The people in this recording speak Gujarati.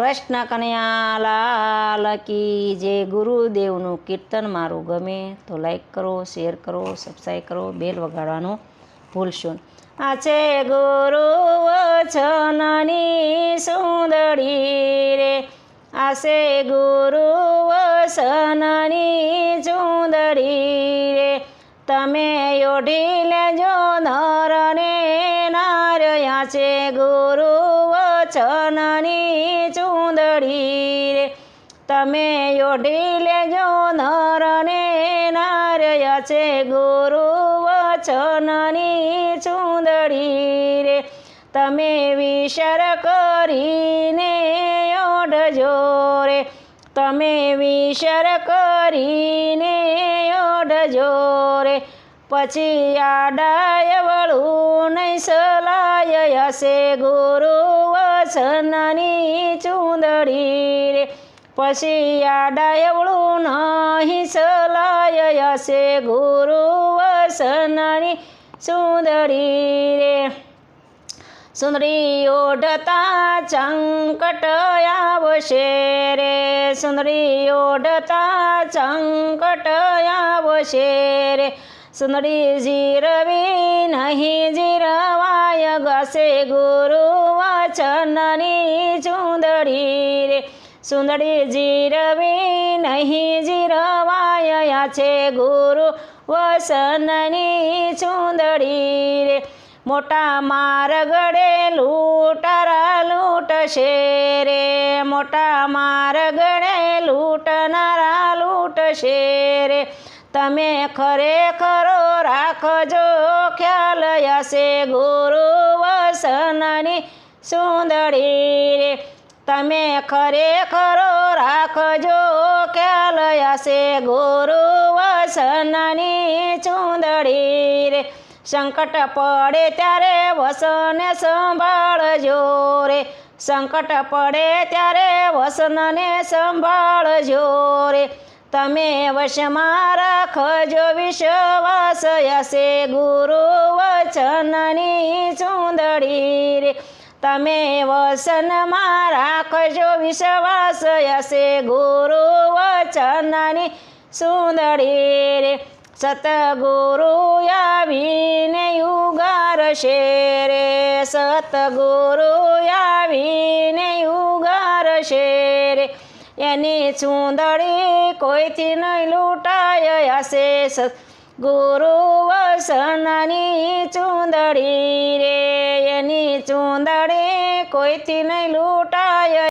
કૃષ્ણ કનૈયાલાલ કી જે ગુરુદેવનું કીર્તન મારું ગમે તો લાઈક કરો શેર કરો સબસ્ક્રાઈબ કરો બેલ વગાડવાનું ભૂલશો. આ છે ગુરુ વચનની સુંદરી રે આ છે ગુરુ વસનની ચુંદડી રે તમે ઓઢી લેજો નરને નાર્યા છે ગુરુ વચનની ચૂંદડી રે. તમે યોઢી લેજો નરને નાર્યા છે ગુરુ વચનની ચૂંદડી રે. તમે વિશર કરીને ઓઢજો રે. તમે વિશર કરીને ઓઢજો રે. પછી આડાય વળું નહીં સલાય હશે ગુરુ વસનની ચુંદડી રે. પછી આડાય વળું નહીં સલાય હશે ગુરુ વસનની સુંદરી રે. સુંદરી ઓઢતા ચંકટ આવશે રે. સુંદરી ઓઢતા ચંકટ આવશે રે. સુંદરી જીરવી નહીં જીરવાય ગશે ગુરુ વચનની ચુંદડી રે. સુંદડી જીરવી નહીં જીરવાય છે ગુરુ વસનની ચુંદડી રે. મોટા મારગડે લૂંટારા લૂંટશે રે. મોટા મારગડે લૂંટનારા લૂંટશે તમે ખરેખર રાખજો ખ્યાલ હશે ગુરુ વસનની સુંદરી રે. તમે ખરેખર રાખજો ખ્યાલ હશે ગુરુ વસનની ચુંદડી રે. સંકટ પડે ત્યારે વસને સંભાળજો રે. સંકટ પડે ત્યારે વસનને સંભાળજો રે. તમે વશમાં રાખજો વિશ્વાસ, યશે ગુરુ વચનની ચુંદડી રે. તમે વસનમાં રાખજો વિશ્વાસ, યશે ગુરુ વચનની સુંદડી રે. સતગુરુ આવીને યુગારશે રે સતગુરુ આવીને એની ચૂંદડી કોઈથી નહીં લૂંટાય હશે? ગુરુ વસનની ચૂંદડી રે, એની ચૂંદડી કોઈથી નહીં લૂંટાય